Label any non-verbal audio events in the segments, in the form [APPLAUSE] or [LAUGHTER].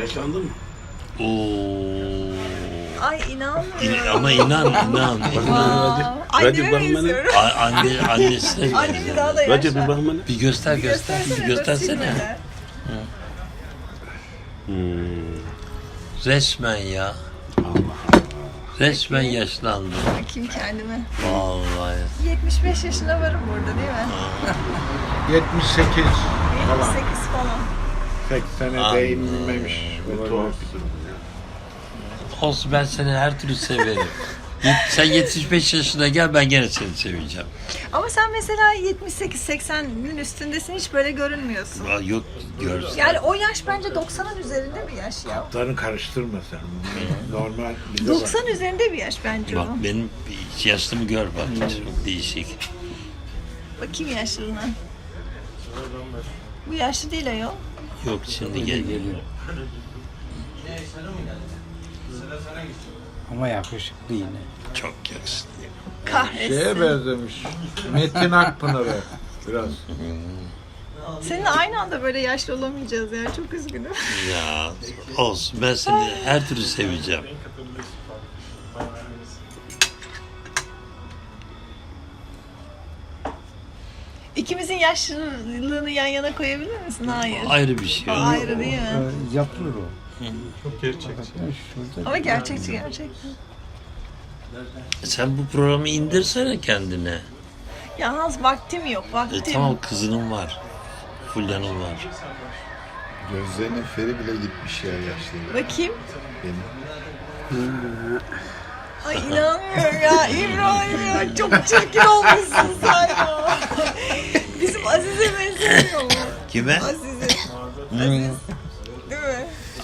Yaşlandın mı? Oo. Ay İn- inanmıyorum. ama inan [LAUGHS] inan. inan. Aa, Recep anneme bakın bana. benziyorum. A- anne annesine Annemi daha da Recep bir yaşlı. bakın bana. bir göster göster bir göstersene. silmeden. Hmm. Resmen ya. Resmen yaşlandı. Bakayım kendime. Vallahi. 75 yaşına varım burada değil mi? 78 [LAUGHS] falan. 78 falan. 80'e Anladım. değinmemiş. Bu olabilir. tuhaf bir durum ya. Olsun ben seni her türlü severim. Sen 75 yaşına gel ben gene seni seveceğim. Ama sen mesela 78-80'nin üstündesin hiç böyle görünmüyorsun. Aa, Yok görsün. Yani o yaş bence 90'ın üzerinde bir yaş ya. Kaptanı karıştırma sen. Normal bize bak. 90 üzerinde bir yaş bence o. Bak benim yaşlımı gör bak. Çok değişik. Bakayım yaşlılığına. Bu yaşlı değil ayol. Yok şimdi geliyor. Ama yakışıklı yine. Çok yakışıklı. Kahretsin. Şeye benzemiş. Metin Akpınar'a biraz. Seninle aynı anda böyle yaşlı olamayacağız ya. Çok üzgünüm. Ya olsun ben seni her türlü seveceğim. İkimizin yaşlılığını yan yana koyabilir misin? Hayır. Ayrı bir şey. Ayrı değil mi? Ee, yapılır o. Çok gerçekçi. Şurada. Ama gerçekçi gerçekten. Sen bu programı indirsene kendine. Yalnız vaktim yok. E, Vaktim. tamam kızının var. Fulya'nın var. Gözlerinin feri bile gitmiş ya yaşlı. Bakayım. Benim. Ay inanmıyorum ya İbrahim ya. Çok çirkin olmuşsun sen ya. [LAUGHS] Aziz'e benzemiyor mu? Kime? Aziz'e. Hmm, Değil mi?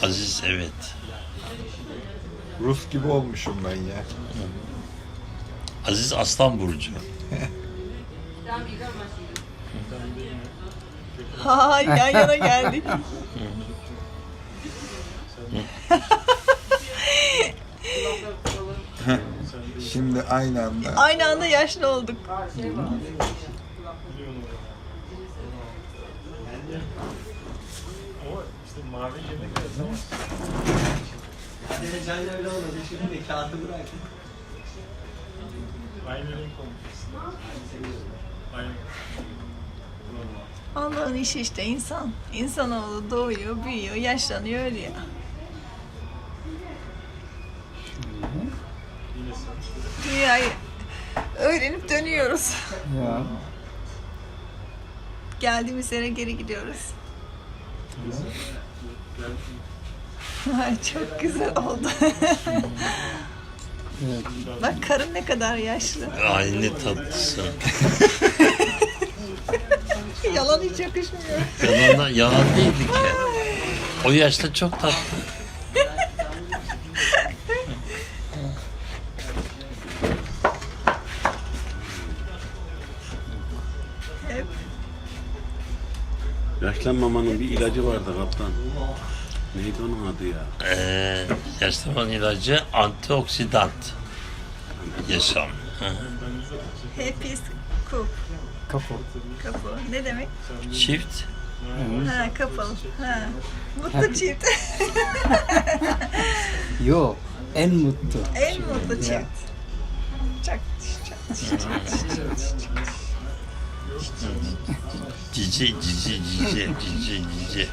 Aziz evet. Rus gibi olmuşum ben ya. Aziz Aslan Burcu. Hay yan yana geldik. Şimdi aynı anda Aynı anda yaşlı olduk. Mavi yemek biraz ama aynı renk olmuş. Aynı. Allah'ın işi işte insan. İnsanoğlu doğuyor, büyüyor, yaşlanıyor, ölüyor. Dünyayı öğrenip dönüyoruz. Ya. Geldiğimiz yere geri gidiyoruz. Ay çok güzel oldu. Evet. [LAUGHS] Bak karın ne kadar yaşlı. Ay ne tatlısın. [LAUGHS] Yalan hiç yakışmıyor. Yalan, yalan değildi ki. O yaşta çok tatlı. Yaşlanmamanın bir ilacı vardı kaptan. Neydi onun adı ya? Ee, yaşlanmanın ilacı antioksidat. Yaşam. Happy couple. Kapı. Couple. Ne demek? Çift. Ha couple. Ha. Mutlu çift. [LAUGHS] Yok. En mutlu. en mutlu çift. Ya. Çak çak çak çak. Cici, cici, cici, cici, cici.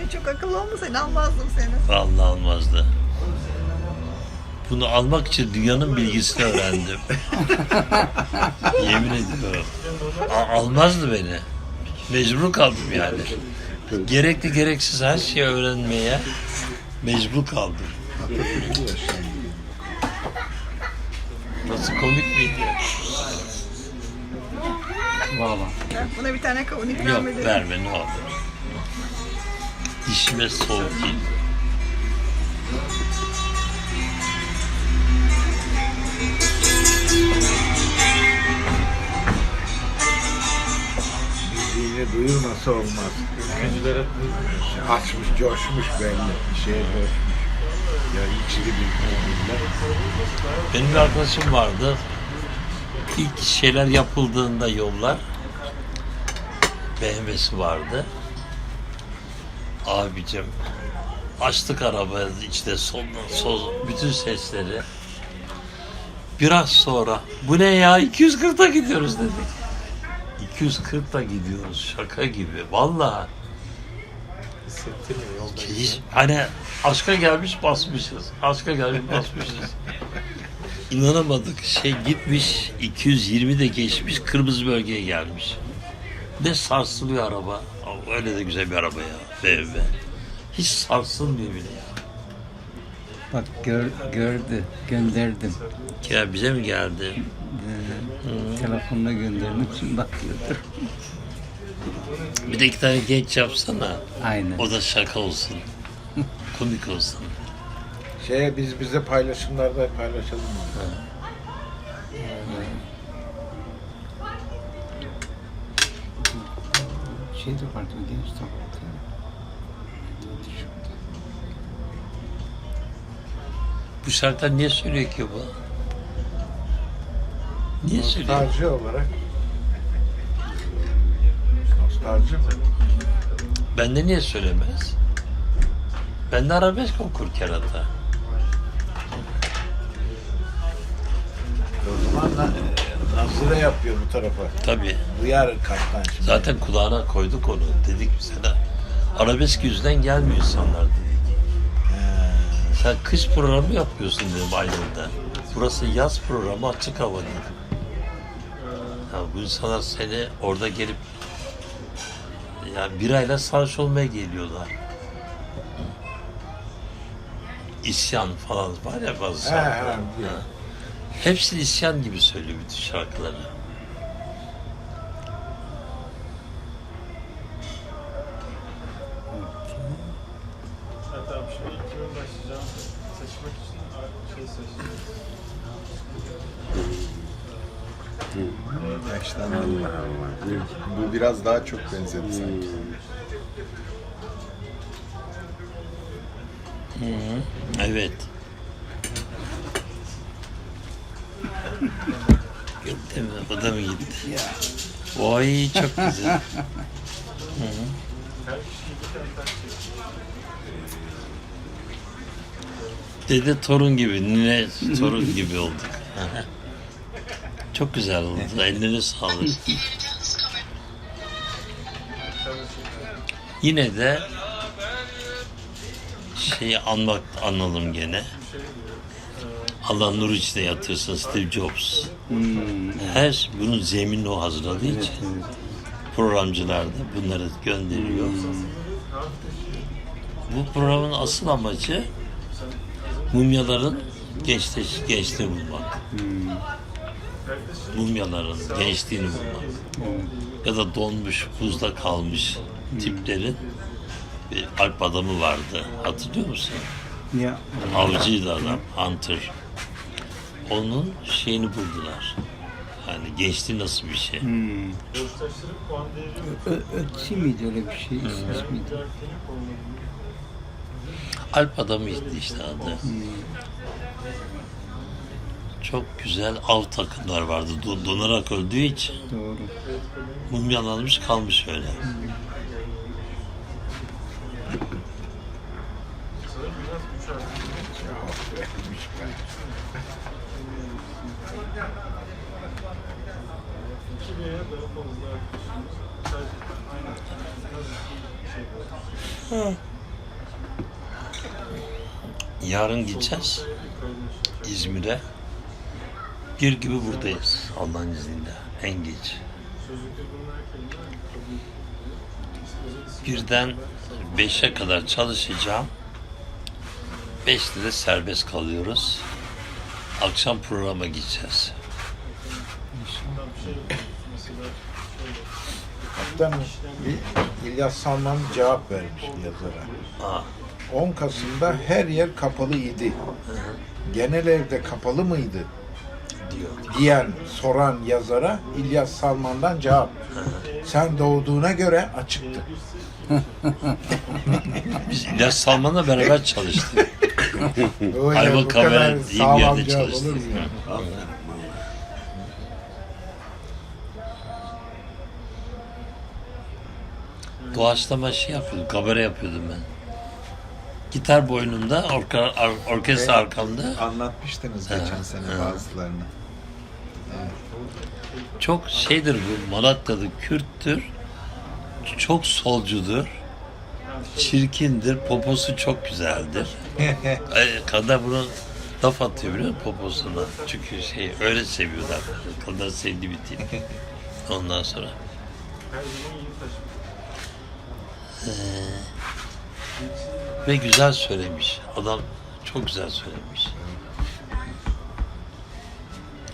Ben çok akıllı olmasaydı almazdım seni. Vallahi almazdı. Bunu almak için dünyanın bilgisini öğrendim. [LAUGHS] Yemin ediyorum. A- almazdı beni. Mecbur kaldım yani. Gerekli gereksiz her şeyi öğrenmeye mecbur kaldım. Nasıl komik miydi? Valla. Buna bir tane kavun ikram Yok edelim. verme ne olur. Dişime soğuk değil. Bildiğini duyurmasa olmaz. Hep Açmış, coşmuş belli. Şeye coşmuş. Ya içli bir millet. Benim bir arkadaşım vardı. İlk şeyler yapıldığında yollar BMW'si vardı. Abicim Açtık arabayı işte son, son bütün sesleri. Biraz sonra bu ne ya 240'ta gidiyoruz dedik. 240'ta gidiyoruz şaka gibi vallahi. Hissettirmiyor yolda. Hiç, hani aşka gelmiş basmışız. Aşka gelmiş basmışız. [LAUGHS] İnanamadık. Şey gitmiş 220 de geçmiş kırmızı bölgeye gelmiş. Ne sarsılıyor araba. Öyle de güzel bir araba ya. BMW. Hiç sarsılmıyor bile ya. Bak gör, gördü, gönderdim. Ya bize mi geldi? Ee, telefonla gönderdim, şimdi bakıyordur. Bir de iki tane genç yapsana. Aynen. O da şaka olsun. Komik olsun. Şeye biz bize paylaşımlarda paylaşalım mı? Şey de vardı, genç de vardı. Bu şarkılar niye söylüyor ki bu? Niye söylüyor? Nostalji olarak. Nostalji mi? Bende niye söylemez? Bende arabesk okur kerata. Nazire yapıyor bu tarafa. Tabii. Duyar kaptan şimdi. Zaten kulağına koyduk onu. Dedik sana. Arabesk yüzden gelmiyor insanlar dedik. Sen kış programı yapıyorsun dedim Aydın'da. Burası yaz programı açık hava dedim. Ya bu insanlar seni orada gelip ya birayla sarhoş olmaya geliyorlar. İsyan falan var ya bazı He he. Hepsi isyan gibi söylüyor bütün şarkıları. Şey. Yaştan Allah Allah. Bu biraz daha çok benzedi sanki. Evet. Gitti mi? O da mı gitti? Vay çok [LAUGHS] güzel. Dede torun gibi, nine torun [LAUGHS] gibi olduk. çok güzel oldu. Ellerine sağlık. Yine de şeyi anmak analım gene. Allah nur içinde yatırsın Steve Jobs. Her bunun zeminini o hazırladığı için programcılar da bunları gönderiyor. Bu programın asıl amacı mumyaların gençleş, gençliğini bulmak. Mumyaların gençliğini bulmak. Ya da donmuş, buzda kalmış tiplerin bir alp adamı vardı. Hatırlıyor musun? Ya, Avcıydı adam, hunter. Onun şeyini buldular. Yani gençliği nasıl bir şey. hmm. Ö- Ötsi miydi öyle bir şey, ismi miydi? Alp adamıydı işte adı. Çok güzel av takımlar vardı. Don- Donarak öldüğü için Doğru. mumyalanmış kalmış öyle. Sanırım biraz üç harfli. Vermiş ben. İki veya daha fazla arkadaşımız sadece aynı Yarın gideceğiz İzmir'e. Bir gibi buradayız Allah'ın izniyle en geç. Birden beşe kadar çalışacağım. Beşte de serbest kalıyoruz. Akşam programa gideceğiz. tam şey mesela İ- İlyas Salman cevap vermiş yazara. Aa, 10 Kasım'da her yer kapalı idi. Genel evde kapalı mıydı? diyor. diyen, soran yazara İlyas Salman'dan cevap. Sen doğduğuna göre açıktı. [LAUGHS] Biz İlyas Salman'la beraber çalıştık. Öyle Ayva bu Kamera kadar iyi bir sağlam yerde cevap çalıştık. olur mu ya? Doğaçlama şey yapıyordum, kamera yapıyordum ben. Gitar boynunda, orka, ar- orkestra arkamda. Anlatmıştınız Ha, geçen sene ha. bazılarını. Çok şeydir bu Malatya'da Kürttür. Çok solcudur. Çirkindir. Poposu çok güzeldir. [LAUGHS] Ay, Kadınlar bunu laf atıyor biliyor musun poposuna? Çünkü şey öyle seviyorlar. Kadınlar sevdiği bir [LAUGHS] tip. Ondan sonra. Ee, ve güzel söylemiş. Adam çok güzel söylemiş.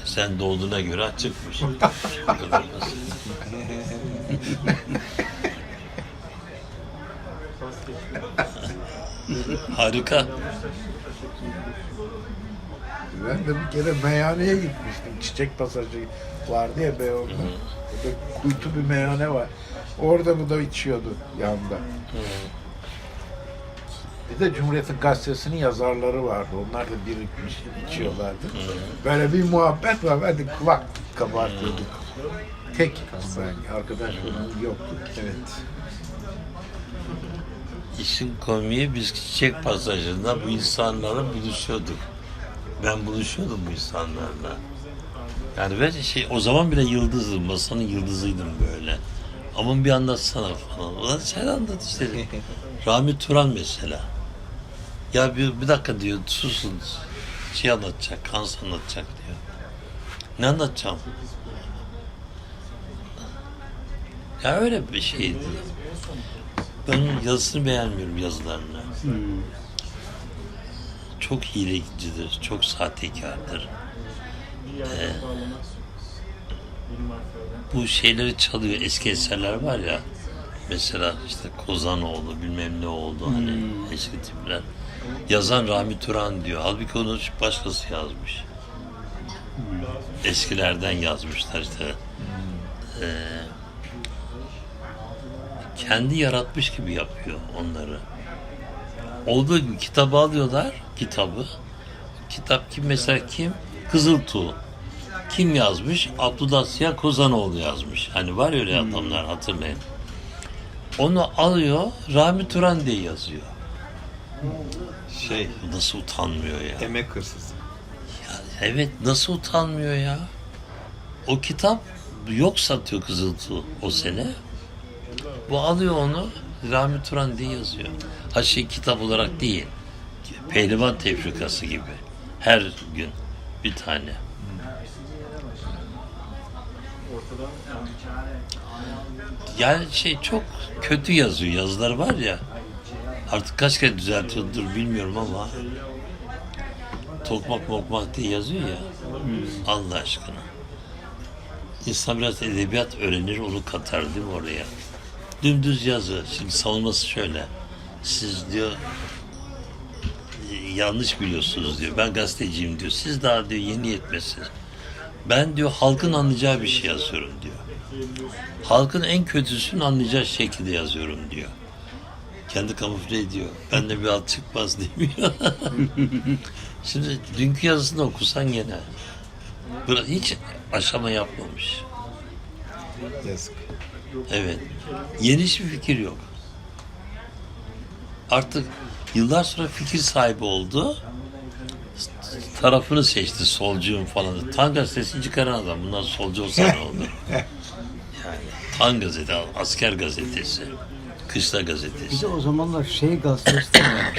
Sen doğduğuna göre açıkmış. [LAUGHS] Harika. Ben de bir kere meyhaneye gitmiştim. Çiçek pasajı vardı ya Beyoğlu'nda. Orada kuytu bir meyhane var. Orada bu da içiyordu yanında. Bir de Cumhuriyet'in gazetesinin yazarları vardı. Onlar da birikmiş içiyorlardı. Böyle bir muhabbet var. Ben de kulak kabartıyorduk. Tek ben. Arkadaş falan yoktu. Evet. İşin komiği biz çiçek pasajında bu insanlarla buluşuyorduk. Ben buluşuyordum bu insanlarla. Yani ben şey o zaman bile yıldızım, masanın yıldızıydım böyle. Ama bir anlatsana falan. Ulan sen anlat işte. [LAUGHS] Rami Turan mesela. Ya bir, bir dakika diyor susun. Şey anlatacak, Kans anlatacak diyor. Ne anlatacağım? Ya öyle bir şeydi. Ben yazısını beğenmiyorum yazılarını. Çok hilecidir, çok sahtekardır. Ee, bu şeyleri çalıyor, eski eserler var ya. Mesela işte Kozanoğlu bilmem ne oldu hani eski tipler. Yazan Rami Turan diyor. Halbuki onu başkası yazmış. Eskilerden yazmışlar işte. Ee, kendi yaratmış gibi yapıyor onları. Olduğu gibi kitabı alıyorlar, kitabı. Kitap kim mesela kim? Kızıltuğ. Kim yazmış? Abdullah Siyah Kozanoğlu yazmış. Hani var ya öyle adamlar hatırlayın. Onu alıyor, Rami Turan diye yazıyor. Şey, Nasıl utanmıyor ya? emek hırsızı. Evet nasıl utanmıyor ya? O kitap yok satıyor Kızıltuğ o sene. Bu alıyor onu Rami Turan diye yazıyor. Ha şey kitap olarak değil. Pehlivan tefrikası gibi. Her gün bir tane. Yani şey çok kötü yazıyor. Yazılar var ya. Artık kaç kere düzeltiyordur bilmiyorum ama tokmak mokmak diye yazıyor ya. Allah aşkına. İnsan biraz edebiyat öğrenir, onu katar değil mi oraya? Dümdüz yazı. Şimdi savunması şöyle. Siz diyor yanlış biliyorsunuz diyor. Ben gazeteciyim diyor. Siz daha diyor yeni yetmesiniz. Ben diyor halkın anlayacağı bir şey yazıyorum diyor. Halkın en kötüsünü anlayacağı şekilde yazıyorum diyor. Kendi kamufle ediyor. Ben de bir alt çıkmaz demiyor. [LAUGHS] Şimdi dünkü yazısını okusan gene. Böyle hiç aşama yapmamış. Yazık. Evet. Yeni hiçbir fikir yok. Artık yıllar sonra fikir sahibi oldu. Tarafını seçti solcuyum falan. Tan gazetesi çıkaran adam. Bunlar solcu olsa ne olur? [LAUGHS] Yani Tan gazete, asker gazetesi. Kışla Bir gazetesi. de o zamanlar şey gazetesi de var.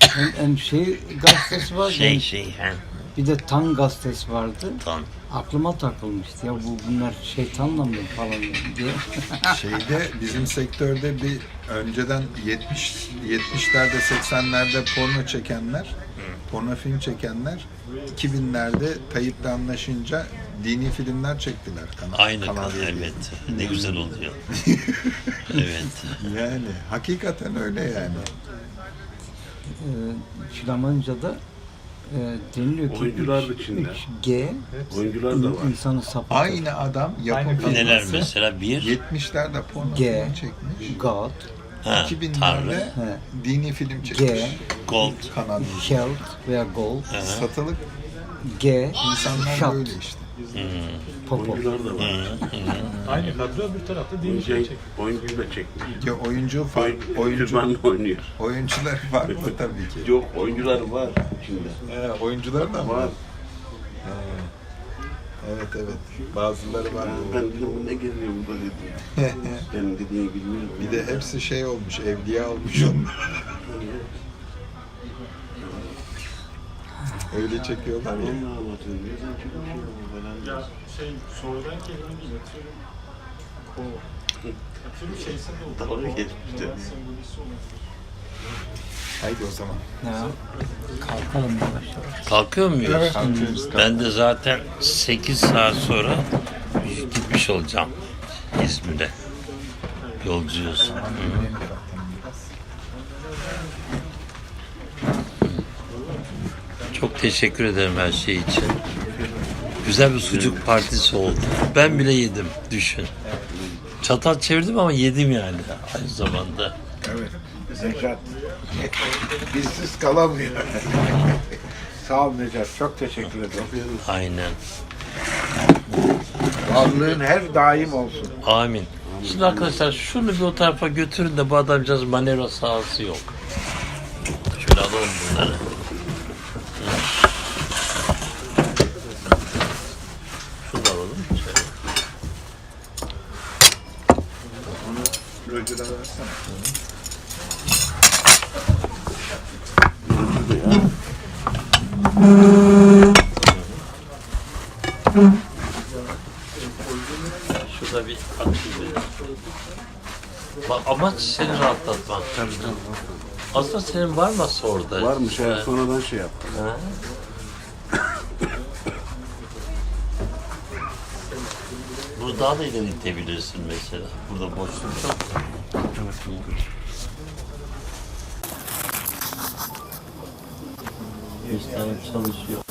hem, hem şey gazetesi var Şey şey he, bir de Tan gazetesi vardı. tan. Aklıma takılmıştı ya bu bunlar şeytanla mı falan diye. [LAUGHS] Şeyde bizim sektörde bir önceden 70 70'lerde 80'lerde porno çekenler, porno film çekenler 2000'lerde Tayyip'le anlaşınca dini filmler çektiler. Kanal, Aynı Kanal kan, D'de. evet. Ne güzel oluyor. [LAUGHS] evet. Yani hakikaten öyle yani. Ee, Flamanca da e, deniliyor ki Oyuncular da üç- G Oyuncular da var. insanı sapıtır. Aynı adam yapım Neler firması mesela? Bir, 70'lerde porno G. film çekmiş. God, ha, 2000'lerde Tanrı, he, dini film çekmiş. G, Gold, Kanal D'de. Health veya Gold, Satılık G, insanlar Shot. böyle işte. Bizim Oyuncular da var. [LAUGHS] Aynı kadro bir tarafta diğer şey Oyuncu, çek. oyuncu da çekmiş. Ya oyuncu far, Oyuncu, oyuncu oyuncu oynuyor. oyuncular [LAUGHS] var mı tabii ki. Yok oyuncular var içinde. He, oyuncular da mı? Var. Evet evet. Bazıları var. Ben dedim bu ne geziyor burada dedim. [LAUGHS] Benim dediğini bilmiyorum. Bir de hepsi şey olmuş, evliya olmuş onlar. Öyle çekiyorlar ya. Anlatıyorum. Çıkmış ya Ya şey sonradan kelime değil atıyorum. O atıyorum şeyse de olur. Dalga O geçmiş de. Murat sembolisi olabilir. Haydi o zaman. Ya. Kalkalım yavaş yavaş. Kalkıyor muyuz? Kalkıyoruz. Ben de zaten 8 saat sonra gitmiş olacağım İzmir'e. Yolcuyuz. Hı. Çok teşekkür ederim her şey için. Güzel bir sucuk partisi oldu. Ben bile yedim, düşün. Çatal çevirdim ama yedim yani aynı zamanda. Evet. Necat. Bizsiz kalamıyor. [LAUGHS] Sağ ol Necat. Çok teşekkür ederim. Aynen. Varlığın her daim olsun. Amin. Şimdi arkadaşlar şunu bir o tarafa götürün de bu adamcağız manevra sahası yok. Şöyle alalım bunları. Şunu da alalım. Şöyle. Önceden versene. Şurada bir atayım. Bak amaç seni rahatlatmak. Aslında senin var mı orada? Varmış Ha. ya sonradan şey yaptım. Ha? Bunu daha da ileri itebilirsin mesela. Burada boşluk çok. Tane çalışıyor.